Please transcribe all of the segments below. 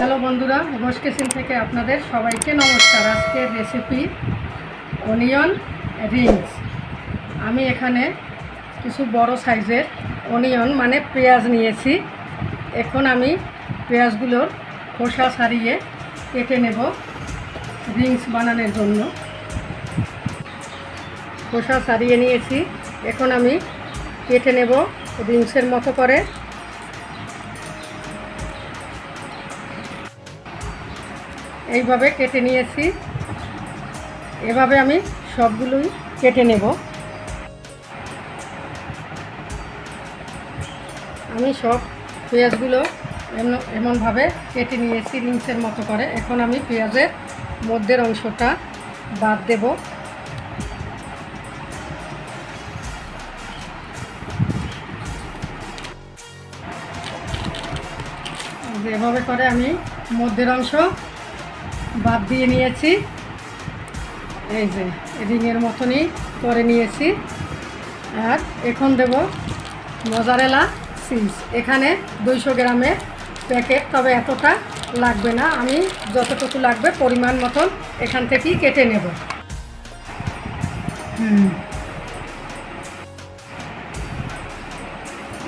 Hello বন্ধুরা, Ghosh kitchen থেকে আপনাদের সবাইকে নমস্কার। আজকের রেসিপি অনিয়ন রিংস আমি এখানে কিছু বড় সাইজের অনিয়ন মানে পেঁয়াজ নিয়েছি। এখন আমি পেঁয়াজগুলোর খোসা সারিয়ে কেটে নেব রিংস বানানোর জন্য। খোসা সারিয়ে নিয়েছি। এখন আমি কেটে নেব রিংসের মতো করে। এইভাবে কেটে নিয়েছি। এভাবে আমি সবগুলোই কেটে নেব। আমি সব পেঁয়াজগুলো এমন, এমনভাবে কেটে নিয়েছি রিংসের মতো করে। এখন আমি পেঁয়াজের মধ্যের অংশটা বাদ দেব। এভাবে করে আমি মধ্যের অংশ বাদ দিয়ে নিয়েছি। এই যে, রিংয়ের মতনই করে নিয়েছি। আর এখন দেব মজারেলা চিজ এখানে দুইশো গ্রামের প্যাকেট তবে এতটা লাগবে না। আমি যতটুকু লাগবে পরিমাণ মতন এখান থেকেই কেটে নেব।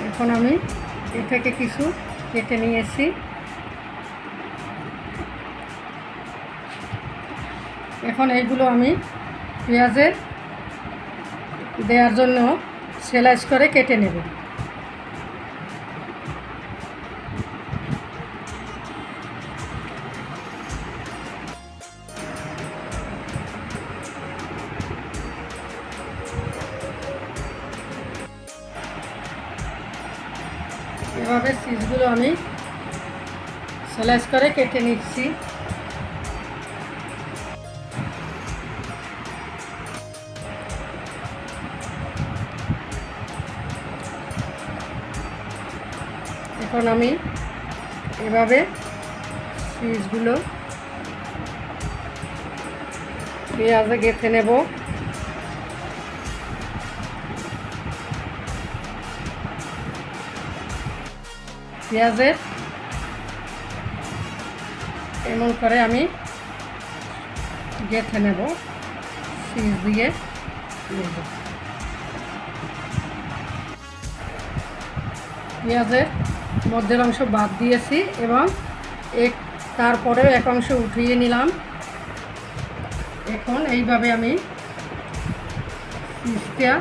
এখন আমি এ থেকে কিছু কেটে নিয়েছি। এখন এইগুলো আমি পেঁয়াজে দেওয়ার জন্য সেলাইস করে কেটে নেব। এভাবে সিজগুলো আমি সেলাইস করে কেটে নিচ্ছি। এখন আমি এভাবে সিজগুলো পেঁয়াজে গেঁথে নেব। পেঁয়াজের এমন করে আমি গেঁথে নেব সিজ দিয়ে নেব। পেঁয়াজের মধ্যের অংশ বাদ দিয়েছি এবং এক তারপরেও এক অংশ উঠিয়ে নিলাম। এখন এইভাবে আমি পিসটা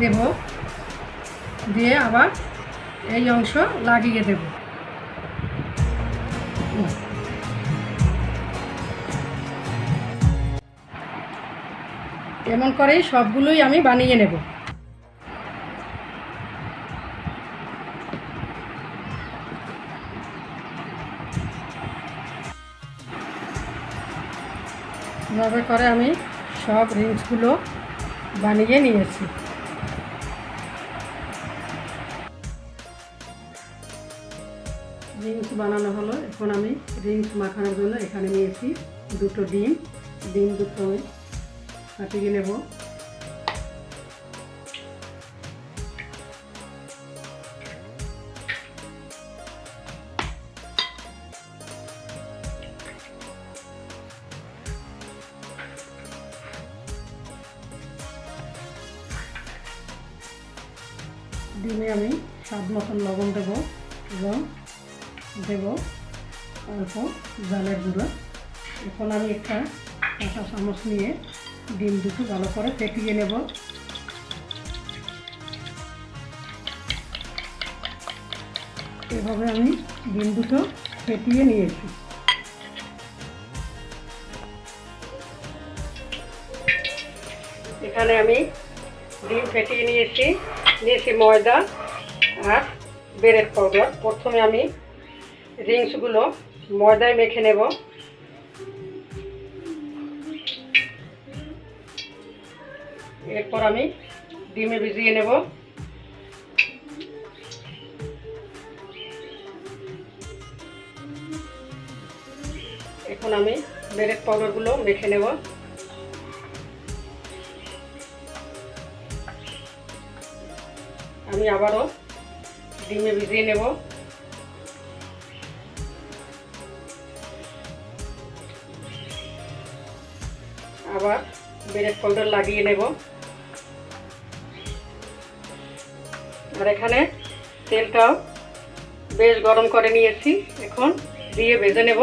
দেব। দিয়ে আবার এই অংশ লাগিয়ে দেব। এমন করেই সবগুলোই আমি বানিয়ে নেব। এভাবে করে আমি সব রিংসগুলো বানিয়ে নিয়েছি। রিংস বানানো হলো। এখন আমি রিংস মাখানোর জন্য এখানে নিয়েছি দুটো ডিম। ডিম দুটো ফাটিয়ে নেব। ডিমে আমি স্বাদ মতন লবণ দেবো এবং দেব অল্প জালের গুঁড়ো। এখন আমি একটা কাঁচা চামচ নিয়ে ডিম দুটো ভালো করে ফেটিয়ে নেব। এভাবে আমি ডিম দুটো ফেটিয়ে নিয়েছি। এখানে আমি ডিম ফেটিয়ে নিয়েছি। নিয়েছি ময়দা আর বেরের পাউডার। প্রথমে আমি রিংসগুলো ময়দায় মেখে নেব। এরপর আমি ডিমে ভিজিয়ে নেব। এখন আমি বেরের পাউডারগুলো মেখে নেব। আমি আবারও ডিমে ভিজিয়ে নেব। আবার ব্রেড পাউডার লাগিয়ে নেব। আর এখানে তেলটাও বেশ গরম করে নিয়েছি। এখন দিয়ে ভেজে নেব।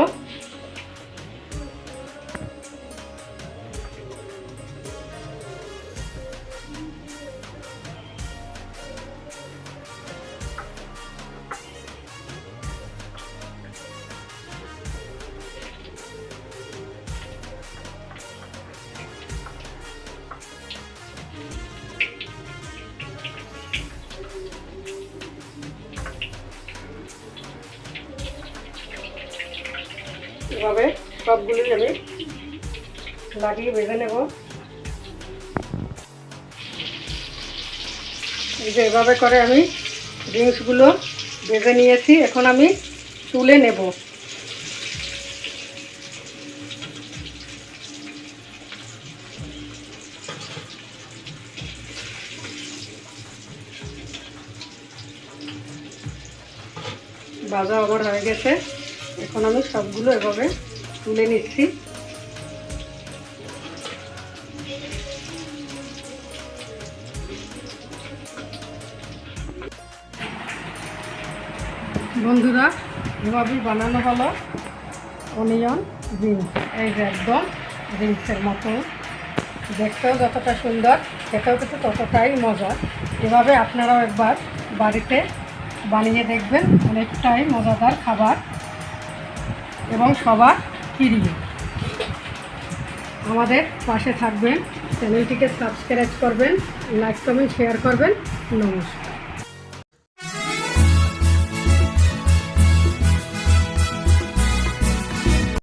এভাবে সবগুলোই আমি লাগিয়ে ভেজে নেব। এই যে এভাবে করে আমি ড্রিঙ্কসগুলো ভেজে নিয়েছি, এখন আমি তুলে নেব। ভাজা আমার হয়ে গেছে। এখন আমি সবগুলো এভাবে তুলে নিচ্ছি। বন্ধুরা এভাবেই বানানো হলো অনিয়ন রিংস এই যে একদম রিংসের মতো দেখতেও যতটা সুন্দর, খেতেও কিন্তু ততটাই মজা। এভাবে আপনারাও একবার বাড়িতে বানিয়ে দেখবেন, অনেকটাই মজাদার খাবার। এবং সবার প্রিয় আমাদের পাশে থাকবেন চ্যানেলটিকে সাবস্ক্রাইব করবেন লাইক কমেন্ট শেয়ার করবেন নমস্কার।